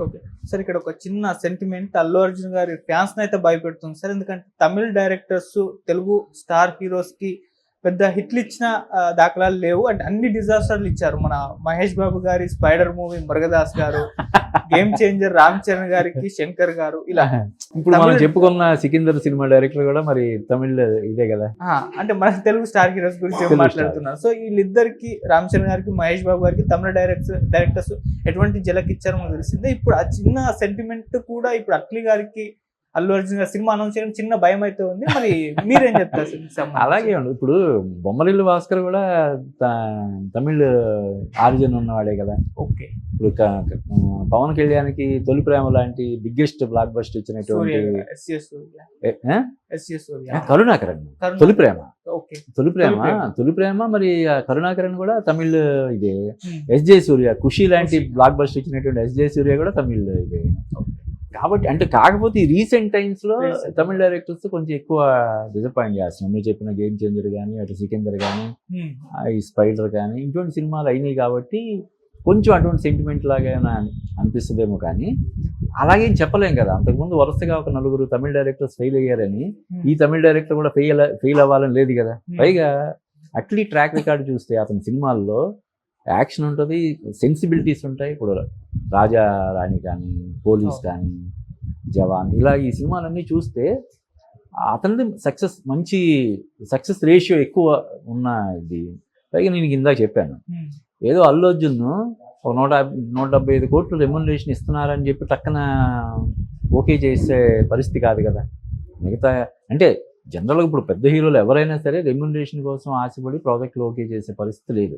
Okay. Sir ఇక్కడ ఒక చిన్న సెంటిమెంట్ అల్లు అర్జున్ గారి ఫ్యాన్స్ అయితే భయపెడుతుంది సార్. ఎందుకంటే తమిళ్ డైరెక్టర్స్ తెలుగు స్టార్ హీరోస్కి పెద్ద హిట్లు ఇచ్చిన దాఖలాలు లేవు. అంటే అన్ని డిజాస్టర్లు ఇచ్చారు. మన మహేష్ బాబు గారి స్పైడర్ మూవీ మురుగదాస్ గారు గేమ్ చేంజర్ రామ్ చరణ్ గారికి శంకర్ గారు ఇలా ఇప్పుడు మనం చెప్పుకున్న సికిందర్ సినిమా డైరెక్టర్ కూడా మరి తమిళ్ ఇదే కదా? అంటే మన తెలుగు స్టార్ హీరోస్ గురించి మాట్లాడుతున్నారు. సో వీళ్ళిద్దరికి రామ్ చరణ్ గారికి మహేష్ బాబు గారికి తమిళ డైరెక్టర్స్ డైరెక్టర్స్ ఎటువంటి జలక్ ఇచ్చారో మనకు తెలిసిందే. ఇప్పుడు ఆ చిన్న సెంటిమెంట్ కూడా ఇప్పుడు అట్లీ గారికి అల్లు అర్జున్ గారి సినిమా అనౌన్స్ చేయడం చిన్న భయం అయితే ఉంది. మరి మీరేం చెప్తారు? అలాగే ఉంది ఇప్పుడు బొమ్మరిల్లు భాస్కర్ కూడా తమిళ్ ఆరిజిన్ ఉన్నవాడే కదా. ఓకే. ఇప్పుడు పవన్ కళ్యాణ్కి తొలి ప్రేమ లాంటి బిగ్గెస్ట్ బ్లాక్ బస్టర్ ఇచ్చినటువంటి కరుణాకరణ్ కరుణ- తొలి ప్రేమ. తొలి ప్రేమ. తొలి ప్రేమ. మరి కరుణాకరణ్ కూడా తమిళ్ ఇదే. ఎస్ జే సూర్య ఖుషి లాంటి. బ్లాక్ బస్టర్ ఇచ్చినటువంటి ఎస్ జే సూర్య కూడా తమిళ్ ఇదే. కాబట్టి అంటే కాకపోతే ఈ రీసెంట్ టైమ్స్లో. తమిళ డైరెక్టర్స్ కొంచెం ఎక్కువ డిసప్పాయింట్ చేస్తున్నాం మీరు చెప్పిన గేమ్ చేంజర్ కానీ అటు సికిందర్ కానీ. ఈ స్పైడర్ కానీ ఇటువంటి సినిమాలు అయినాయి కాబట్టి కొంచెం అటువంటి సెంటిమెంట్ లాగా అనిపిస్తుందేమో కానీ అలాగే చెప్పలేం కదా అంతకుముందు వరుసగా ఒక నలుగురు తమిళ డైరెక్టర్స్ ఫెయిల్ అయ్యారని. ఈ తమిళ డైరెక్టర్ కూడా ఫెయిల్ ఫెయిల్ అవ్వాలని లేదు కదా. పైగా అట్లీ ట్రాక్ రికార్డ్ చూస్తే అతని సినిమాల్లో యాక్షన్ ఉంటుంది సెన్సిబిలిటీస్ ఉంటాయి ఇప్పుడు రాజా రాణి కానీ పోలీస్. కానీ జవాన్ ఇలా ఈ సినిమాలన్నీ చూస్తే అతనిది సక్సెస్ మంచి సక్సెస్ రేషియో ఎక్కువ ఉన్న ఇది పైగా నేను ఇందాక చెప్పాను. ఏదో అల్లు అర్జున్ ఒక నూట నూట డెబ్బై ఐదు కోట్లు రెమ్యునరేషన్ ఇస్తున్నారని చెప్పి టక్కన ఓకే చేసే పరిస్థితి కాదు కదా మిగతా అంటే జనరల్గా ఇప్పుడు పెద్ద హీరోలు ఎవరైనా సరే రెమ్యునరేషన్ కోసం ఆశపడి ప్రాజెక్టులు ఓకే చేసే పరిస్థితి లేదు.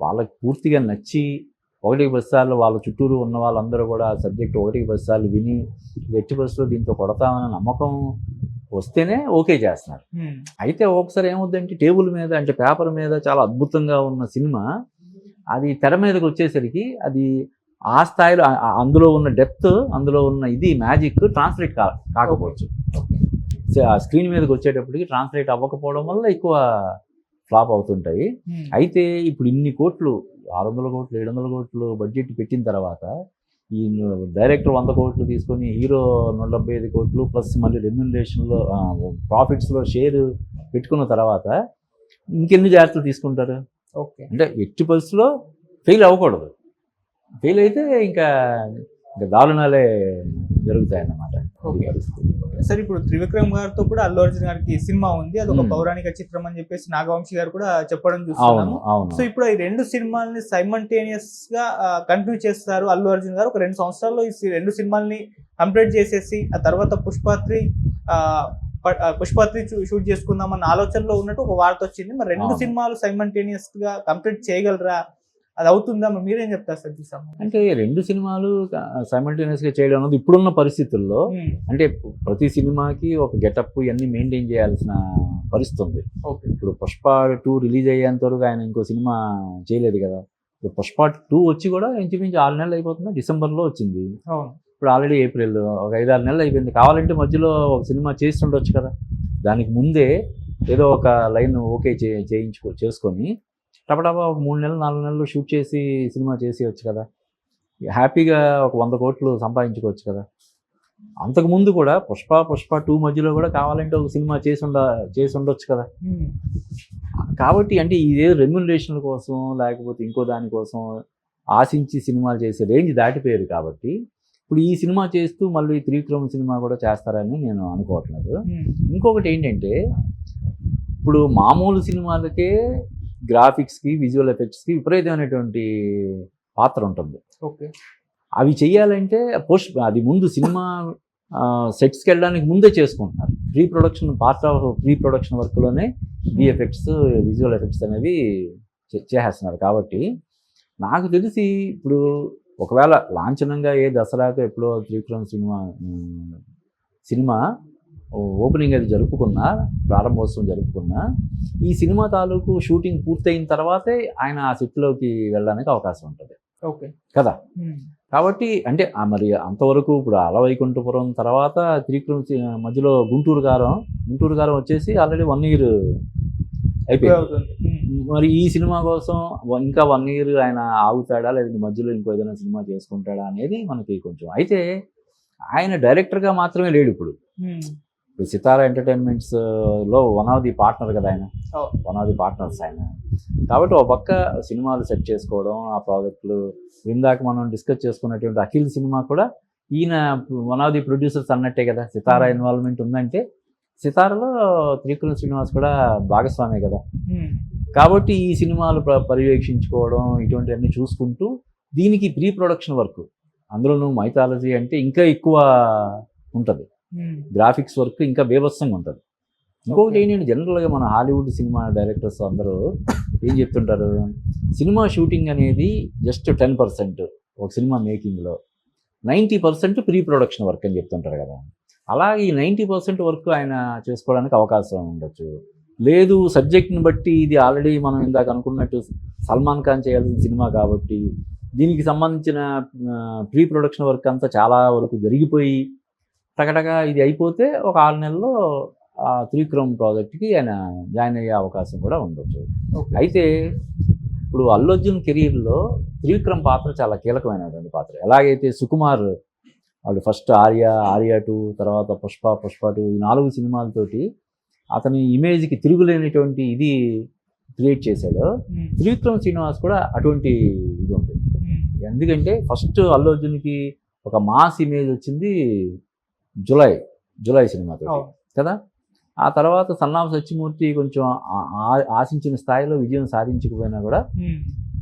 వాళ్ళకి పూర్తిగా నచ్చి ఒకటికి బస్ సార్లు వాళ్ళ చుట్టూరు ఉన్న వాళ్ళందరూ కూడా ఆ సబ్జెక్ట్ ఒకటికి బస్ సార్లు విని ఎట్టి బస్సులో దీంతో కొడతామన్న నమ్మకం వస్తేనే ఓకే చేస్తున్నారు. అయితే ఒకసారి ఏమవుద్దంటే టేబుల్ మీద అంటే పేపర్ మీద చాలా అద్భుతంగా ఉన్న సినిమా అది తెర మీదకి వచ్చేసరికి అది ఆ స్థాయిలో అందులో ఉన్న డెప్త్ అందులో ఉన్న ఇది మ్యాజిక్ ట్రాన్స్లేట్ కా కాకపోవచ్చు. స్క్రీన్ మీదకి వచ్చేటప్పటికి ట్రాన్స్లేట్ అవ్వకపోవడం వల్ల ఎక్కువ ఫ్లాప్ అవుతుంటాయి. అయితే ఇప్పుడు ఇన్ని కోట్లు ఆరు వందల కోట్లు ఏడు వందల కోట్లు బడ్జెట్ పెట్టిన తర్వాత ఈ డైరెక్టర్ వంద కోట్లు తీసుకొని హీరో నూట డెబ్బై ఐదు కోట్లు ప్లస్ మళ్ళీ రెమ్యునరేషన్లో ప్రాఫిట్స్లో షేర్ పెట్టుకున్న తర్వాత ఇంకెన్ని జాగ్రత్తలు తీసుకుంటారు? ఓకే. అంటే ఎట్టి పరిస్థితుల్లో ఫెయిల్ అవ్వకూడదు. ఫెయిల్ అయితే ఇంకా ఇంకా దారుణాలే జరుగుతాయి అన్నమాట Okay. సార్ ఇప్పుడు త్రివిక్రమ్ గారితో కూడా అల్లు అర్జున్ గారికి సినిమా ఉంది. అది ఒక. పౌరాణిక చిత్రం అని చెప్పేసి నాగవంశి గారు కూడా చెప్పడం చూస్తున్నాము. సో ఇప్పుడు ఈ రెండు సినిమాల్ని సైమల్టేనియస్గా కంటిన్యూ చేస్తారు అల్లు అర్జున్ గారు. ఒక రెండు సంవత్సరాల్లో ఈ రెండు సినిమాల్ని కంప్లీట్ చేసేసి ఆ తర్వాత పుష్పాత్రి పుష్పాత్రి షూట్ చేసుకుందాం అన్న ఆలోచనలో ఉన్నట్టు ఒక వార్త వచ్చింది. మరి రెండు. సినిమాలు సైమల్టేనియస్గా కంప్లీట్ చేయగలరా? అది అవుతుందా మరి చెప్తారు సార్? అంటే రెండు సినిమాలు సైమల్టేనియస్గా చేయడం అన్నది ఇప్పుడున్న పరిస్థితుల్లో. అంటే ప్రతి సినిమాకి ఒక గెటప్ ఇవన్నీ మెయింటైన్ చేయాల్సిన పరిస్థితి ఉంది ఓకే. ఇప్పుడు పుష్ప టూ రిలీజ్ అయ్యేంత వరకు ఆయన ఇంకో సినిమా చేయలేదు కదా. ఇప్పుడు పుష్ప టూ వచ్చి కూడా ఇంచుమించు ఆరు నెలలు అయిపోతుంది? డిసెంబర్లో వచ్చింది. ఇప్పుడు ఆల్రెడీ ఏప్రిల్ ఒక ఐదారు నెలలు అయిపోయింది. కావాలంటే మధ్యలో ఒక సినిమా చేసి ఉండొచ్చు కదా. దానికి ముందే ఏదో ఒక లైన్ ఓకే చేయించుకో చేసుకొని టపటపా ఒక మూడు నెలలు నాలుగు నెలలు షూట్ చేసి సినిమా చేసి వచ్చు కదా హ్యాపీగా ఒక వంద కోట్లు సంపాదించుకోవచ్చు కదా అంతకుముందు కూడా పుష్ప పుష్ప టూ మధ్యలో కూడా కావాలంటే ఒక సినిమా చేసి ఉండ చేసి ఉండొచ్చు కదా. కాబట్టి అంటే ఇదే రెమ్యునరేషన్ల కోసం లేకపోతే ఇంకో దానికోసం ఆశించి సినిమాలు చేసే రేంజ్ దాటిపోయారు కాబట్టి ఇప్పుడు ఈ సినిమా చేస్తూ మళ్ళీ త్రివిక్రమ్ సినిమా కూడా చేస్తారని నేను అనుకోవట్లేదు. ఇంకొకటి ఏంటంటే ఇప్పుడు మామూలు సినిమాలకే గ్రాఫిక్స్కి విజువల్ ఎఫెక్ట్స్కి విపరీతమైనటువంటి పాత్ర ఉంటుంది. ఓకే. అవి చేయాలంటే పోస్ట్ అది ముందు సినిమా సెట్స్కి వెళ్ళడానికి ముందే చేసుకుంటున్నారు. Pre production part of pre production వర్క్లోనే VFX visual effects అనేవి చే- చేసేస్తున్నారు. కాబట్టి నాకు తెలిసి ఇప్పుడు ఒకవేళ లాంఛనంగా ఏ దసరాకు ఎప్పుడో త్రివిక్రమ్ సినిమా సినిమా ఓపెనింగ్ అది జరుపుకున్నా ప్రారంభోత్సవం జరుపుకున్నా ఈ సినిమా తాలూకు షూటింగ్ పూర్తయిన తర్వాతే ఆయన ఆ సెట్లోకి వెళ్ళడానికి అవకాశం ఉంటుంది ఓకే కదా. కాబట్టి అంటే మరి అంతవరకు ఇప్పుడు అలవైకుంఠపురం తర్వాత సి- మధ్యలో గుంటూరు గారం గుంటూరు గారం వచ్చేసి ఆల్రెడీ వన్ ఇయర్ అయిపోయింది. మరి ఈ సినిమా కోసం ఇంకా వన్ ఇయర్ ఆయన ఆగుతాడా లేదంటే మధ్యలో ఇంకో ఏదైనా సినిమా చేసుకుంటాడా అనేది మనకి కొంచెం అయితే ఆయన డైరెక్టర్గా మాత్రమే లేడు ఇప్పుడు. ఇప్పుడు సితారా ఎంటర్టైన్మెంట్స్లో వన్ ఆఫ్ ది పార్ట్నర్ కదా ఆయన. వన్ ఆఫ్ ది పార్ట్నర్స్ ఆయన కాబట్టి ఒక పక్క సినిమాలు సెట్ చేసుకోవడం ఆ ప్రాజెక్టులు ఇందాక మనం డిస్కస్ చేసుకున్నటువంటి అఖిల్ సినిమా కూడా ఈయన వన్ ఆఫ్ ది ప్రొడ్యూసర్స్ అన్నట్టే కదా సితారా Hmm. ఇన్వాల్వ్మెంట్ ఉందంటే సితారాలో త్రికుల శ్రీనివాస్ కూడా భాగస్వామే కదా ఉమ్. కాబట్టి ఈ సినిమాలు ప్ర- పర్యవేక్షించుకోవడం ఇటువంటివన్నీ చూసుకుంటూ దీనికి ప్రీ ప్రొడక్షన్ వర్క్ అందులోనూ మైథాలజీ అంటే ఇంకా ఎక్కువ ఉంటుంది. గ్రాఫిక్స్ వర్క్ ఇంకా బేభత్సంగా ఉంటుంది. ఇంకొకటి. ఏంటంటే జనరల్గా మన హాలీవుడ్ సినిమా డైరెక్టర్స్ అందరూ ఏం చెప్తుంటారు? సినిమా షూటింగ్ అనేది జస్ట్ టెన్ పర్సెంట్ ఒక cinema మేకింగ్లో ninety percent pre production work అని చెప్తుంటారు కదా. అలాగే ఈ నైంటీ పర్సెంట్ వర్క్ ఆయన చేసుకోవడానికి అవకాశం ఉండొచ్చు. లేదు సబ్జెక్ట్ని బట్టి ఇది ఆల్రెడీ మనం ఇందాక అనుకున్నట్టు సల్మాన్ ఖాన్ చేయాల్సిన సినిమా కాబట్టి దీనికి సంబంధించిన ప్రీ ప్రొడక్షన్ వర్క్ అంతా చాలా వరకు జరిగిపోయి టకటగా ఇది అయిపోతే ఒక ఆరు నెలల్లో ఆ త్రివిక్రమ్ ప్రాజెక్ట్కి ఆయన జాయిన్ అయ్యే అవకాశం కూడా ఉండొచ్చు. అయితే ఇప్పుడు అల్లు అర్జున్ కెరీర్లో త్రివిక్రమ్ పాత్ర చాలా కీలకమైనటువంటి పాత్ర ఎలాగైతే సుకుమార్ వాడు ఫస్ట్ ఆర్య ఆర్య టూ తర్వాత పుష్ప పుష్ప టూ ఈ నాలుగు సినిమాలతోటి అతని ఇమేజ్కి తిరుగులేనటువంటి ఇది క్రియేట్ చేశాడు. త్రివిక్రమ్ శ్రీనివాస్ కూడా అటువంటి ఇది ఉంటుంది. ఎందుకంటే ఫస్ట్ అల్లు అర్జున్కి ఒక మాస్ ఇమేజ్ వచ్చింది జులై జులై సినిమాతో. కదా? ఆ తర్వాత సన్నాఫ్ సత్యమూర్తి కొంచెం ఆశించిన స్థాయిలో విజయం సాధించకపోయినా కూడా.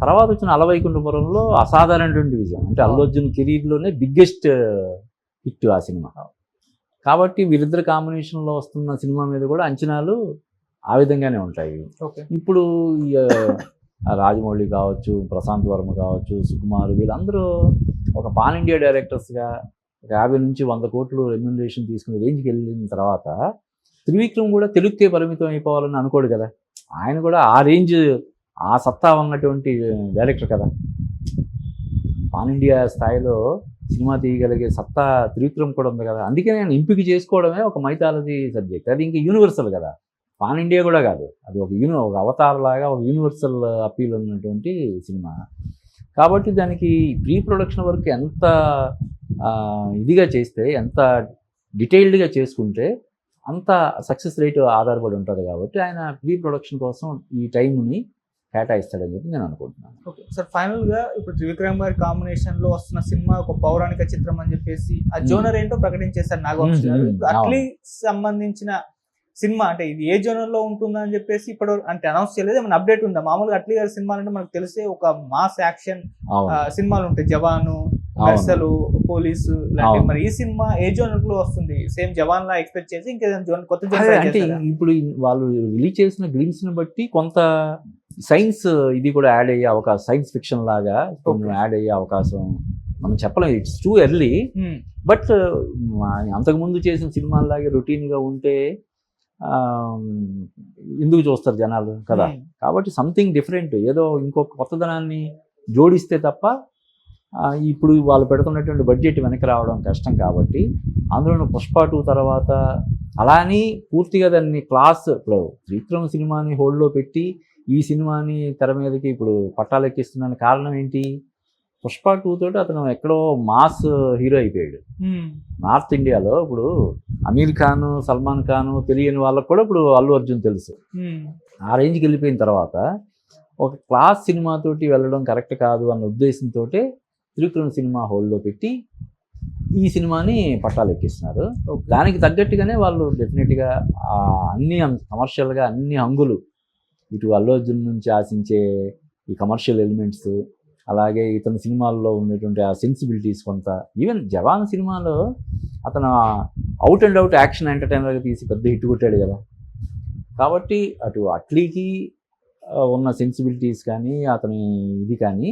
తర్వాత వచ్చిన అలవైకుంఠపురంలో అసాధారణటువంటి విజయం. అంటే అల్లు అర్జున్ కెరీర్లోనే బిగ్గెస్ట్ హిట్ ఆ సినిమా. కాబట్టి వీరిద్దరు కాంబినేషన్లో వస్తున్న సినిమా మీద కూడా అంచనాలు ఆ విధంగానే ఉంటాయి. ఇప్పుడు రాజమౌళి కావచ్చు ప్రశాంత్ వర్మ కావచ్చు సుకుమార్ వీళ్ళందరూ ఒక పాన్ ఇండియా డైరెక్టర్స్గా యాభై నుంచి వంద కోట్లు రెమ్యునరేషన్ తీసుకుని రేంజ్కి వెళ్ళిన తర్వాత త్రివిక్రమ్ కూడా తెలుగుకే పరిమితం అయిపోవాలని అనుకోడు కదా. ఆయన కూడా ఆ రేంజ్ ఆ సత్తా ఉన్నటువంటి డైరెక్టర్ కదా. పాన్ ఇండియా స్థాయిలో సినిమా తీయగలిగే సత్తా త్రివిక్రమ్ కూడా ఉంది కదా. అందుకే నేను ఎంపిక చేసుకోవడమే ఒక మైథాలజీ సబ్జెక్ట్ అది ఇంకా యూనివర్సల్ కదా. పాన్ ఇండియా కూడా కాదు. అది ఒక యూని ఒక అవతారలాగా ఒక యూనివర్సల్ అప్పీల్ ఉన్నటువంటి సినిమా. కాబట్టి దానికి ప్రీ ప్రొడక్షన్ వర్క్ ఎంత ఇదిగా చేస్తే ఎంత డీటెయిల్డ్గా చేసుకుంటే అంత సక్సెస్ రేట్ ఆధారపడి ఉంటుంది కాబట్టి ఆయన ప్రీ ప్రొడక్షన్ కోసం ఈ టైంని కేటాయిస్తాడని చెప్పి నేను అనుకుంటున్నాను ఓకే సార్ ఫైనల్గా ఇప్పుడు త్రివిక్రమ్ గారి కాంబినేషన్లో వస్తున్న సినిమా ఒక పౌరాణిక చిత్రం అని చెప్పేసి ఆ. జోనర్ ఏంటో ప్రకటించేశారు నాగవంశీ గారు. అట్లీ సంబంధించిన సినిమా అంటే ఇది ఏ జోనర్లో ఉంటుందా అని చెప్పేసి ఇప్పుడు అంటే అనౌన్స్ చేయలేదు. ఏమైనా అప్డేట్ ఉందా? మామూలుగా అట్లీ గారి సినిమాలు అంటే మనకు తెలిసే ఒక మాస్ యాక్షన్ సినిమాలు ఉంటాయి. జవాను మెర్సలు పోలీసు అవును. మరి ఈ సినిమా ఏ జోనర్లో వస్తుంది? సేమ్ జవాన్ లా ఎక్స్పెక్ట్ చేసి ఇంకేదైనా జోన్ కొత్త జోన్ అంటే ఇప్పుడు వాళ్ళు రిలీజ్ చేసిన గ్లిమ్స్ని బట్టి కొంత సైన్స్ ఇది కూడా యాడ్ అయ్యే అవకాశం సైన్స్ ఫిక్షన్ లాగా Okay. యాడ్ అయ్యే అవకాశం మనం చెప్పలేం. ఇట్స్ టూ ఎర్లీ బట్ అంతకుముందు చేసిన సినిమాలాగే రొటీన్గా ఉంటే ఎందుకు చూస్తారు జనాలు కదా? కాబట్టి సంథింగ్ డిఫరెంట్ ఏదో ఇంకొక కొత్తదనాన్ని జోడిస్తే తప్ప ఇప్పుడు వాళ్ళు పెడుతున్నటువంటి బడ్జెట్ వెనక్కి రావడం కష్టం కాబట్టి అందులో పుష్ప టూ తర్వాత అలా అని పూర్తిగా దాన్ని క్లాస్ ఇప్పుడు త్రివిక్రమ్ సినిమాని హోల్డ్లో పెట్టి ఈ సినిమాని తెర మీదకి ఇప్పుడు పట్టాలెక్కిస్తున్నాను కారణం ఏంటి? పుష్ప టూ తోటి అతను ఎక్కడో మాస్ హీరో అయిపోయాడు. నార్త్ ఇండియాలో ఇప్పుడు అమీర్ ఖాన్ సల్మాన్ ఖాన్ తెలియని వాళ్ళకు కూడా ఇప్పుడు అల్లు అర్జున్ తెలుసు. ఆ రేంజ్కి వెళ్ళిపోయిన తర్వాత ఒక క్లాస్ సినిమాతోటి వెళ్ళడం కరెక్ట్ కాదు అన్న ఉద్దేశంతో త్రివిక్రమ్ సినిమా హోల్డ్లో పెట్టి ఈ సినిమాని పట్టాలు ఎక్కిస్తున్నారు. దానికి తగ్గట్టుగానే వాళ్ళు డెఫినెట్గా అన్ని కమర్షియల్గా అన్ని హంగులు ఇటు అల్లు అర్జున్ నుంచి ఆశించే ఈ కమర్షియల్ ఎలిమెంట్స్ అలాగే ఇతని సినిమాల్లో ఉన్నటువంటి ఆ సెన్సిబిలిటీస్ కొంత ఈవెన్ జవాన్ సినిమాలో అతను అవుట్ అండ్ అవుట్ యాక్షన్ ఎంటర్టైనర్గా తీసి పెద్ద హిట్ కొట్టాడు కదా. కాబట్టి అటు అట్లీకి ఉన్న సెన్సిబిలిటీస్ కానీ అతని ఇది కానీ